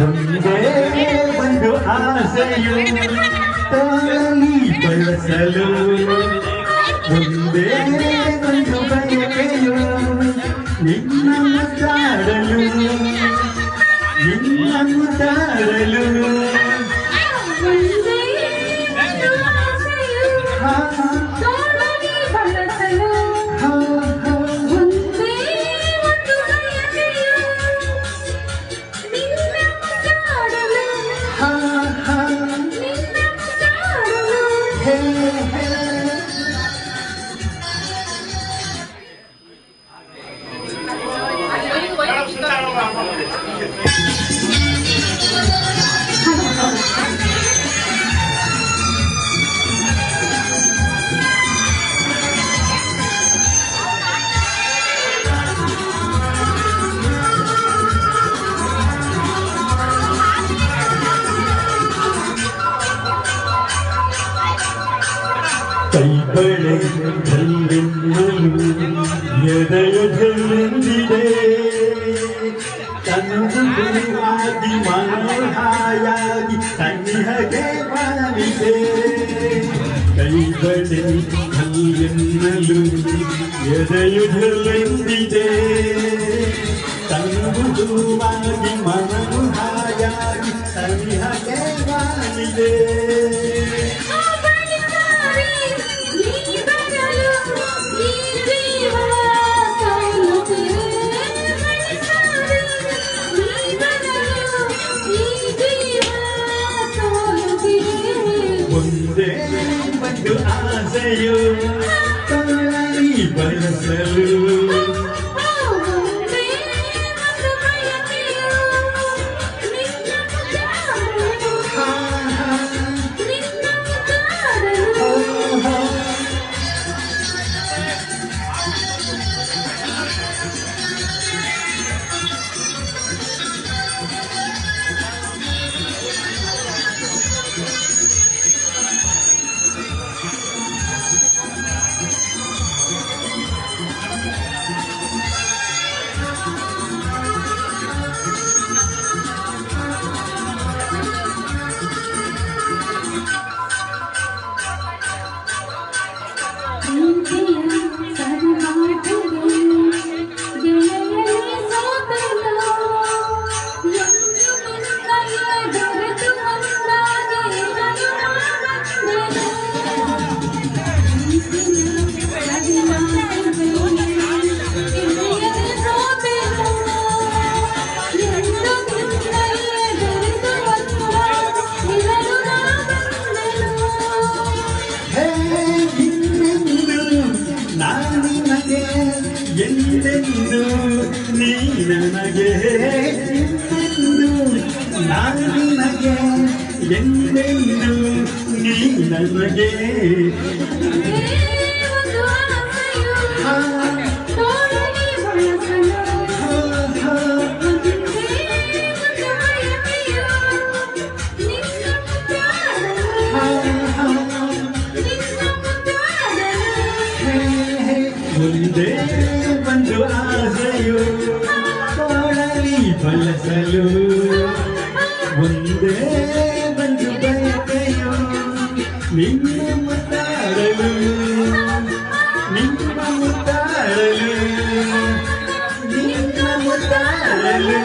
ಒಂದೇ ಒಂದು ಆಸೆಯು ತಾಳಿ ಬಳಸಲು ಒಂದೇ ಒಂದು കൈകളെ ഹൃദയജലന്തിരേ തനുവാദി മനോഹായാദി തന്നിഹേ മനവിതേ കൈകളെ കല്ലെന്നലും ഹൃദയജലന്തിരേ തനുവാദി മനോഹായാദി തന്നിഹേ വാനിതേ Say the you. ಇಂದು ನೀ ನನಗೆ ಇಂದೆಂದು ನಾನು ನಿನಗೆ ಎಂದೆಂದು ನೀ ನನಗೆ ಹಾ. ಅಲಸಲು ಒಂದೇ ಬಂದು ಬಯಕೆಯೋ ನಿನ್ನ ಮುತ್ತಾಡಲು ನಿನ್ನ ಮುತ್ತಾಡಲು ನಿನ್ನ ಮುತ್ತಾಡಲು